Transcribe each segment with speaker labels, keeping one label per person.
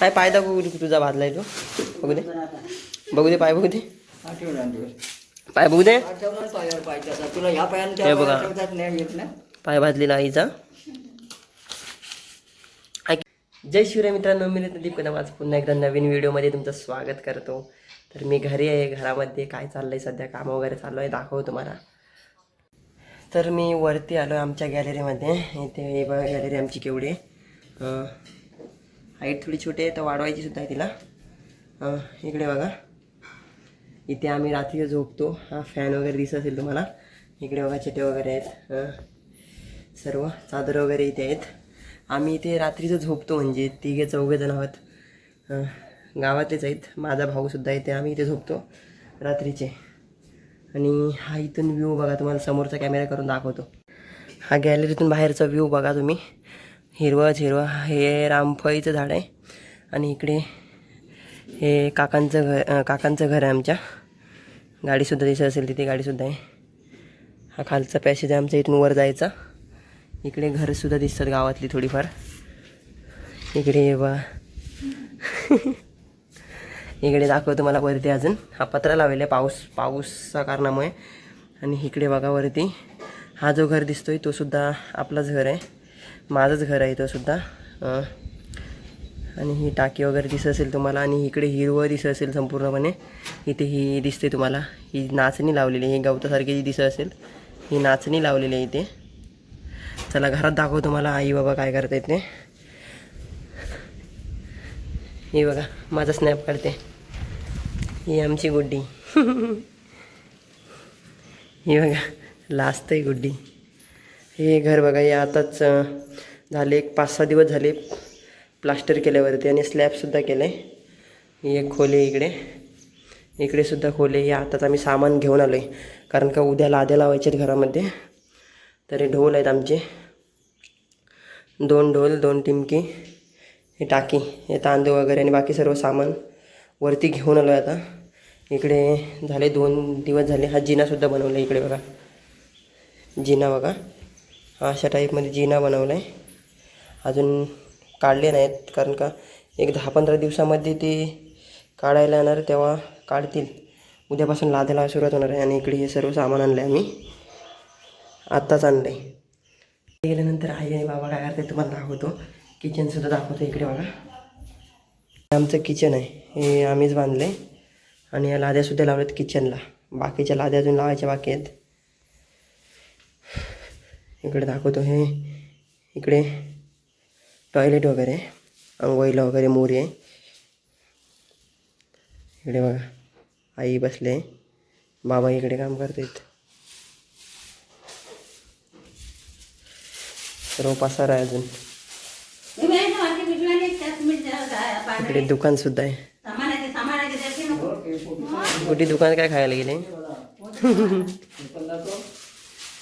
Speaker 1: काय पाय दाखवू तुझा भाजलाय तो. बघू दे. बघू दे पाय बघू दे. पाय बघू दे.
Speaker 2: तुला ह्या
Speaker 1: हे बघा. पाय भाजलेला आईचा जय शिवराय मित्रांनो मी दीप कदम आज पुन्हा एकदा नवीन व्हिडिओमध्ये तुमचं स्वागत करतो. तर मी घरी आहे घरामध्ये काय चाललंय सध्या कामं वगैरे चालू आहे दाखवतो तुम्हाला. तर मी वरती आलो आमच्या गॅलरीमध्ये इथे हे बघा गॅलरी आमची केवढी आहे. हाईट थोडी छोटी आहे तर वाढवायची सुद्धा आहे तिला. इकडे बघा. इथे आम्ही रात्री झोपतो. हा फॅन वगैरे दिसत असेल तुम्हाला. इकडे बघा चटे वगैरे आहेत. सर्व चादर वगैरे इथे आहेत. आम्ही इथे रात्रीचं झोपतो म्हणजे तिघे चौघे जण आहोत. गावातलेच आहेत. माझा भाऊसुद्धा इथे. आम्ही इथे झोपतो रात्रीचे. आणि हा इथून व्ह्यू बघा तुम्हाला समोरचा कॅमेरा करून दाखवतो. हा गॅलरीतून बाहेरचा व्ह्यू बघा तुम्ही. हिरवंच हिरवं हे रामफळीचं झाड आहे. आणि इकडे हे काकांचं घर काकांचं घर आहे आमच्या. गाडीसुद्धा दिसत असेल तिथे गाडीसुद्धा आहे. हा खालचा पॅसेज आहे आमच्या इथून वर जायचा. इकडे घरसुद्धा दिसतात गावातली थोडीफार. इकडे बा इकडे दाखवतो मला वरती अजून. हा पत्रा लावलेला आहे पाऊस पाऊसच्या कारणामुळे. आणि इकडे बघा वरती. हा जो घर दिसतोय तो सुद्धा आपलाच घर आहे. माझंच घर आहे तो सुद्धा. आणि ही टाकी वगैरे दिसत असेल तुम्हाला आणि इकडे हिरवं दिसत असेल संपूर्णपणे. इथे ही दिसते तुम्हाला. ही नाचणी लावलेली आहे. ही गवतासारखी जी दिसत असेल ही नाचणी लावलेली आहे इथे. चला घरात दाखव तुम्हाला आई बाबा काय करतायत ते. हे बघा माझा स्नॅप काढते. ही आमची गुड्डी. ही बघा लास्ट आहे गुड्डी. हे घर बघा हे आताच झाले एक पाच सहा दिवस झाले. प्लास्टर केल्यावरती आणि स्लॅबसुद्धा केलं आहे ही एक खोली इकडे. इकडे सुद्धा खोली हे आताच आम्ही सामान घेऊन आलो आहे कारण का उद्या लाद्या लावायचे आहेत घरामध्ये. तर हे ढोल आहेत आमचे. दोन ढोल दोन टिमकी हे टाकी हे तांदूळ वगैरे आणि बाकी सर्व सामान वरती घेऊन आलो आहे आता. इकडे झाले दोन दिवस झाले. हा जिनासुद्धा बनवला इकडे बघा. जिना बघा. अशा टाईपमध्ये जिना बनवला आहे अजून काढले नाहीत कारण का एक दहा पंधरा दिवसामध्ये ते काढायला येणार तेव्हा काढतील. उद्यापासून लादायला सुरुवात होणार आहे आणि इकडे हे सर्व सामान आणलं आहे आम्ही. आत्ताच आणलं आहे गेल्यानंतर आई आणि बाबा काय करते तुम्हाला दाखवतो. किचनसुद्धा दाखवतो इकडे बघा. हे आमचं किचन आहे. हे आम्हीच बांधलं आहे आणि या लाद्यासुद्धा लावल्यात किचनला बाकीच्या लाद्या अजून लावायच्या बाकी आहेत. इकडे दाखवतो हे. इकडे टॉयलेट वगैरे अंघोळीला वगैरे मोरी आहे. इकडे बघा आई बसले. बाबा इकडे काम करतात सर्व पसार आहे अजून. इकडे दुकान सुद्धा आहे. कुठे दुकान काय खायला गेले?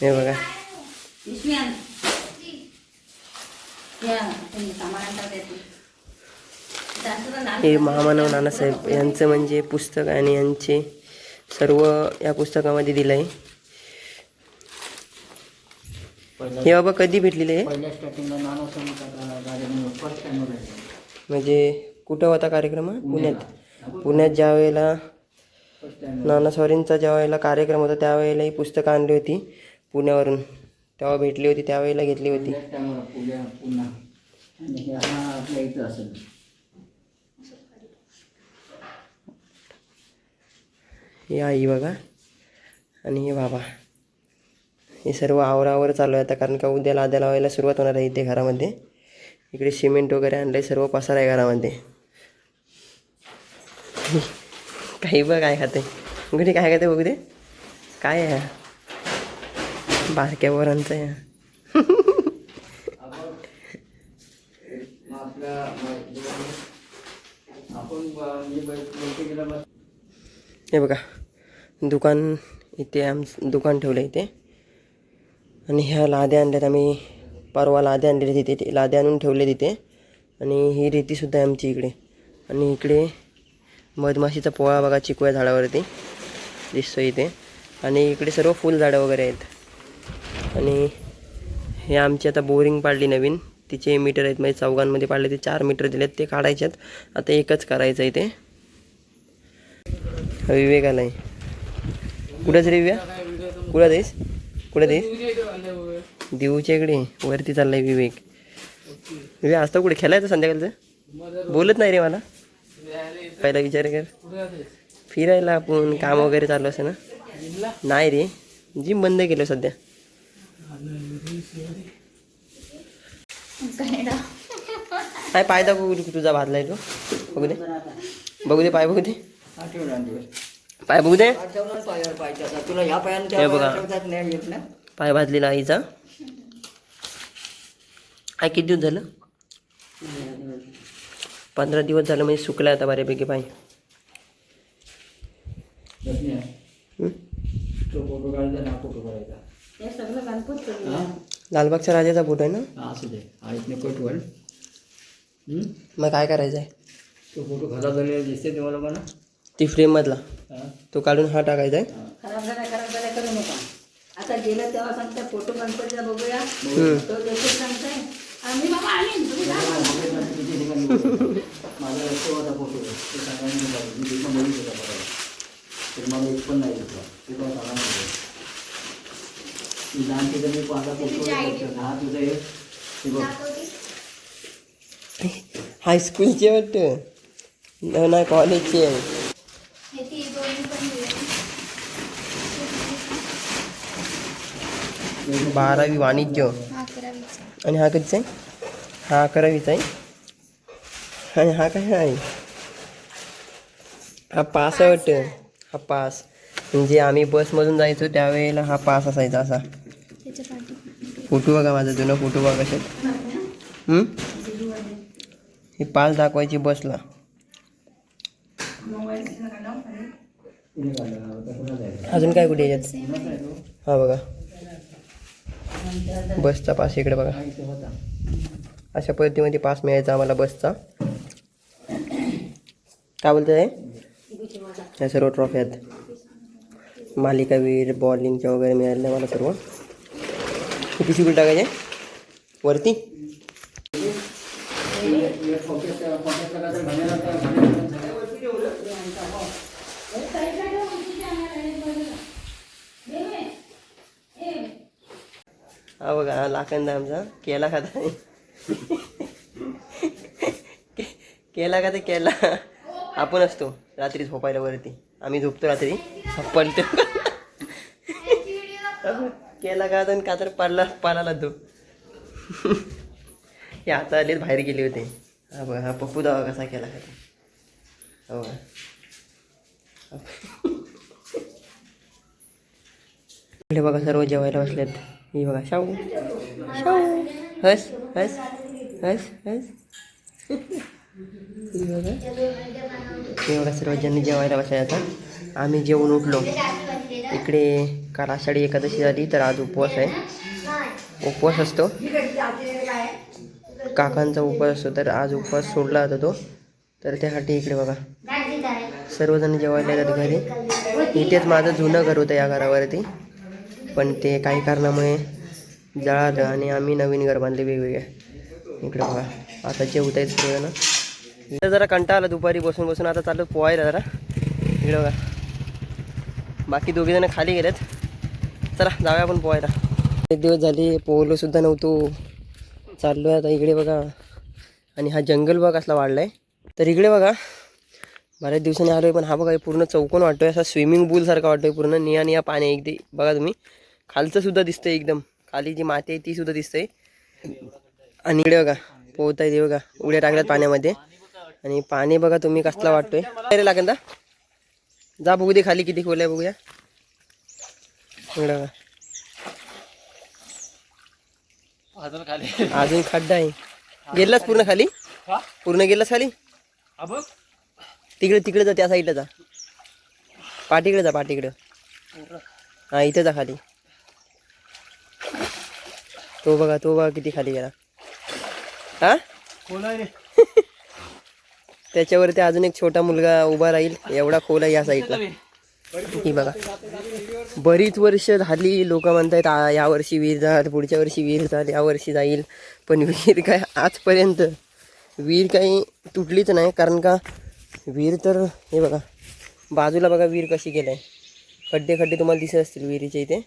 Speaker 1: हे बघा. हे? महामानव नानासाहेब यांचं म्हणजे पुस्तक आणि यांचे सर्व या पुस्तकामध्ये दिलं आहे हे बाबा कधी भेटलेले? आहे म्हणजे कुठं होता कार्यक्रम? हा? पुण्यात. पुण्यात ज्या वेळेला नाना सॉरींचा ज्या वेळेला कार्यक्रम होता त्यावेळेला ही पुस्तकं आणली होती पुण्यावरून. तेव्हा भेटली होती त्यावेळेला घेतली होती.
Speaker 2: हे
Speaker 1: आई बघा आणि हे बाबा. हे सर्व आवरावर चालू आहे आता कारण का उद्या लाद्या लावायला सुरुवात होणार आहे इथे घरामध्ये. इकडे सिमेंट वगैरे आणलं आहे सर्व पसार आहे घरामध्ये. काही बघ काय खाते. कुठे काय खाते बघू दे. काय आहे? बारक्या पोरांचं
Speaker 2: बोलते
Speaker 1: हे बघा दुकान इथे आम दुकान ठेवलं आहे इथे. आणि ह्या लाद्या आणल्यात आम्ही परवा लाद्या आणलेल्या तिथे ते लाद्या आणून ठेवले तिथे आणि ही रेतीसुद्धा आहे आमची इकडे. आणि इकडे मधमाशीचा पोळा बघा चिकूया झाडावरती दिसतो इथे. आणि इकडे सर्व फुलझाडं वगैरे आहेत. आणि हे आमची आता बोरिंग पाडली नवीन. तिचे मीटर आहेत म्हणजे चौघांमध्ये पाडले ते चार मीटर दिलेत ते काढायचे आहेत आता एकच करायचं आहे ते विवेकाला आहे कुठंच रे विवेक? कुठं देस कुठं देस देऊच्या इकडे वरती चाललाय विवेक. विवेक असतं कुठे खेळायचं संध्याकाळचं? बोलत नाही रे मला. पहिला विचार कर. फिरायला आपण काम वगैरे चालू असं ना? नाही रे. जिम बंद केलं सध्या? काय पाय दाखवू तुझा भाजलाय तो? बघू दे. बघू दे पाय बघू दे. पाय बघू दे. बघा. पाय भाजलेला आईचा आई किती दिवस झालं? पंधरा दिवस झालं म्हणजे सुकला आता बऱ्यापैकी पाय?
Speaker 2: तो फोटो काढला ना फोटो काढायचा. हा?
Speaker 1: लालबागच्या राजाचा फोटो आहे ना
Speaker 2: हा, असू दे हा इथने फोटो आहे हं?
Speaker 1: मग काय करायचं आहे
Speaker 2: तो फोटो खराब झालेला दिसते तुम्हाला मला
Speaker 1: ती फ्रेममधला
Speaker 2: हा?
Speaker 1: तो काढून हा टाकायचा आहे
Speaker 3: खराब झाला खराब झाला करू नका आता गेलं तेव्हा सांगता फोटो गणपतीला बघूया
Speaker 1: हम्म.
Speaker 3: तो देखील सांगताय आम्ही बाबा आले तुम्ही जा बाबा.
Speaker 2: किती ठिकाणी बोलतो. माझा रस्ते होता फोटो ते सांगायला नाही पाहिजे. मी तिथं बघित होता बघायला तर मला एक पण नाही दिसला ते पण लहान तिथं मी माझा फोटो हा तुझं बघ.
Speaker 1: हायस्कूलची वाटतं. न- नाही कॉलेजची आहे बारावी वाणिज्य. आणि हा कधीचा आहे? हा अकरावीचा आहे. आणि हा काय आहे? हा पास आहे वाटतं. हा पास. म्हणजे आम्ही बसमधून जायचो त्यावेळेला हा पास असायचा असा. फोटो बघा माझा जुना फोटो बघा कशात. हे? ही दाखवायची बसला. अजून काय कुठे याच्यात हा बघा. बसचा पास इकडे बघा. अशा पद्धतीमध्ये पास मिळायचा आम्हाला बसचा. काय बोलतं आहे या सर्व ट्रॉफ्या आहेत. मालिकावीर बॉलिंगच्या वगैरे मिळाल्या मला सर्व. कुठे टाकायचे वरती. हा बघा हा लाखंदा आमचा केला खाता केला का ते केला. आपण असतो रात्री झोपायला वरती. आम्ही झोपतो रात्री. पडतो केला का आणि का तर पडला पालाला तो. हे आता आलेच बाहेर गेले होते. हा बघा हा पप्पू दावा कसा केला का ते. हा बघा. इकडे बघा सर्व जेवायला बसलेत. ही बघा शाहू. शाहू. हस हस हस हस. ही बघा. हे बघा सर्वजण जेवायला बसायला आता. आम्ही जेवून उठलो. इकडे काल आषाढी एकादशी झाली तर आज उपवास आहे. उपवास असतो. काकांचा उपवास असतो तर आज उपवास सोडला जातो तो. तर त्यासाठी इकडे बघा. सर्वजण जेवायला येतात घरी. इथेच माझं जुनं घर होतं या घरावरती. पण ते काही कारणामुळे जळालं आणि आम्ही नवीन घर बांधले वेगवेगळे. इकडे बघा. आता जेवत आहेत सर्वजण इथं जरा कंटा आला दुपारी बसून बसून. आता चालू पोहायला जरा. इकडे बघा. बाकी दोघे जण खाली गेलेत. चला जाऊया आपण पोहायला. एक दिवस झाले पोहलो सुद्धा नव्हतो. चाललो आहे आता इकडे बघा. आणि हा जंगल बघा कसला वाढला आहे तर इकडे बघा बऱ्याच दिवसांनी आलो आहे पण हा बघा पूर्ण चौकोन वाटतोय. असा स्विमिंग पूलसारखा वाटतोय पूर्ण. निया निया पाणी आहे एकदी बघा तुम्ही. खालचं सुद्धा दिसतंय एकदम. खाली जी माती आहे ती सुद्धा दिसतंय. आणि इकडे बघा पोहता येते बघा. उड्या टाकल्यात पाण्यामध्ये. आणि पाणी बघा तुम्ही कसला वाटतोय. लागेल जा बघू दे खाली किती खोल आहे बघूया.
Speaker 2: अजून खाली.
Speaker 1: अजून खड्डा आहे गेलास पूर्ण खाली? पूर्ण गेलास खाली? तिकडे तिकडे जा त्या साईडला जा. पाठीकडे जा पाठीकडे. हा इथे जा खाली. तो बघा तो बघा किती खाली गेला. हा? त्याच्यावरती अजून एक छोटा मुलगा उभा राहील. एवढा खोल आहे या साईडला. ही बघा. बरीच वर्ष झाली लोक म्हणतात यावर्षी विहीर जाल पुढच्या वर्षी विहीर जाल यावर्षी जाईल. पण विहीर काय आजपर्यंत विहीर काही तुटलीच नाही कारण का विहीर तर हे बघा बाजूला बघा विहीर कशी गेलं आहे खड्डे खड्डे तुम्हाला दिसत असतील विहिरीच्या इथे.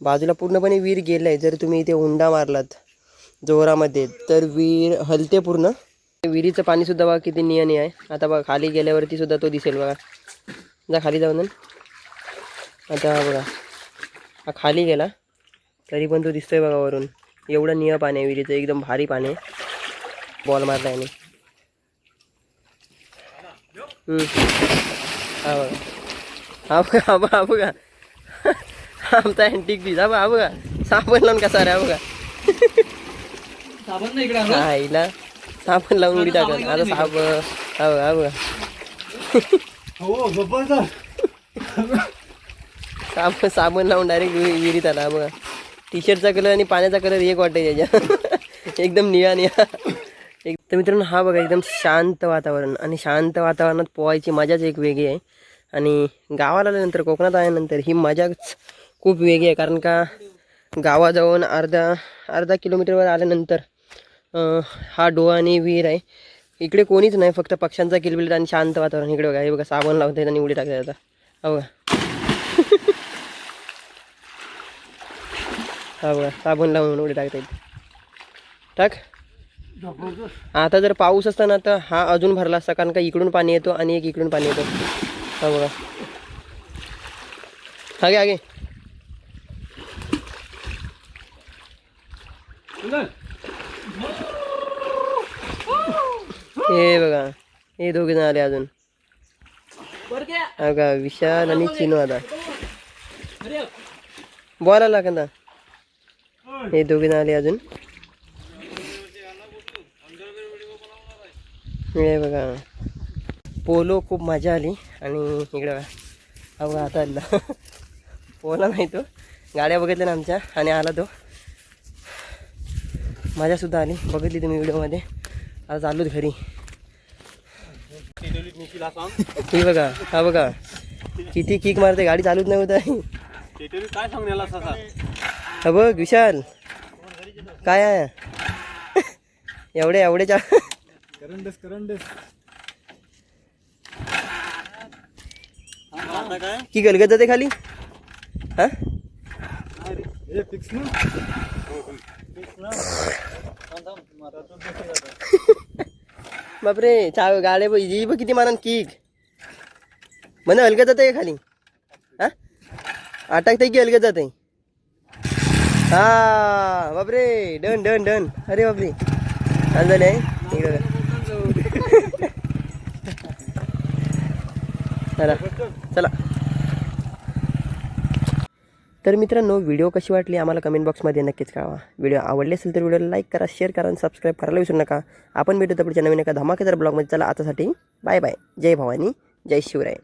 Speaker 1: बाजूला पूर्णपणे विहीर गेलं आहे जर तुम्ही इथे हुंडा मारलात जोरामध्ये तर विहीर हलते पूर्ण. विहिरीचं पाणीसुद्धा बघा किती नियनी आहे. आता बघा खाली गेल्यावरती सुद्धा तो दिसेल बघा. जा खाली जाऊन. आता हा बघा. हा खाली गेला. तरी पण तो दिसतोय बघा वरून. एवढं निळ पाणी आहे विहिरीचं एकदम भारी पाणी आहे. बॉल मारला याने. हा बघा. हा बघा हा बघा हा बघा. आमचा अँटिक पीस हा बघा हा बघा. साबण लावून कसा रे हा बघा.
Speaker 2: साबण नाही इकडे
Speaker 1: हा आईला साबण लावून उडी टाकत. आता साब हा बघा हा बघा.
Speaker 2: हो जबरदस्त.
Speaker 1: साबण साबण लावून डायरेक्ट विहिरीत आला बघा टी शर्टचा कलर आणि पाण्याचा कलर एक वाटतं याच्या एकदम निळा निळा. एक तर मित्रांनो हा बघा एकदम शांत वातावरण आणि शांत वातावरणात पोहायची मजाच एक वेगळी आहे. आणि गावाला आल्यानंतर कोकणात आल्यानंतर ही मजाच खूप वेगळी आहे. कारण का गावाजवळून अर्धा अर्धा किलोमीटरवर आल्यानंतर हा डोहा आणि विहीर आहे. इकडे कोणीच नाही फक्त पक्ष्यांचा किलबिलट आणि शांत वातावरण. इकडे बघा हे बघा साबण लावतात आणि उडी टाकतात आता. हो बघा. हा बघा साबण लावून उडी टाकता येते टाक. आता जर पाऊस असताना तर हा अजून भरला असता कारण का इकडून पाणी येतो आणि एक इकडून पाणी येतो. हा बघा. आगे आगे. हे बघा. हे दोघे जण आले अजून. हा का विशाल आणि चिनू आता. बॉल आला का हे दोघे आले अजून. हे बघा. पोलो खूप मजा आली. आणि इकडं बघा. हा बघा आता आला. पोला नाही तो. गाड्या बघितल्या ना आमच्या. आणि आला तो. मजासुद्धा आली. बघितली तुम्ही व्हिडिओमध्ये. आता आलोच घरी. ही बघा. हा बघा. किती किक मारते. गाडी चालूच नाही होत आहे
Speaker 2: काय सांगण्याला
Speaker 1: हा बघ विशाल. काय आहे? एवढे एवढेच्या
Speaker 2: करंडस करंडस.
Speaker 1: की गलगत जाते खाली? हा? बापरे चा गाड्या बघ ही बघ किती मारण किक म्हणे हलगत जाते खाली? हा? अटकते की हलगत जाते? हा बापरे. Done done done. अरे बापरे. चाल झाले आहे इकडे चला चला. तर मित्रांनो व्हिडिओ कशी वाटली आम्हाला कमेंट बॉक्समध्ये नक्कीच कळवा. व्हिडिओ आवडले असेल तर व्हिडिओला लाईक करा शेअर करा आणि सबस्क्राईब करायला विसरू नका. आपण भेटू तर पुढच्या नवीन एका धमाकेदार ब्लॉगमध्ये चला आतासाठी बाय बाय जय भवानी जय शिवराय.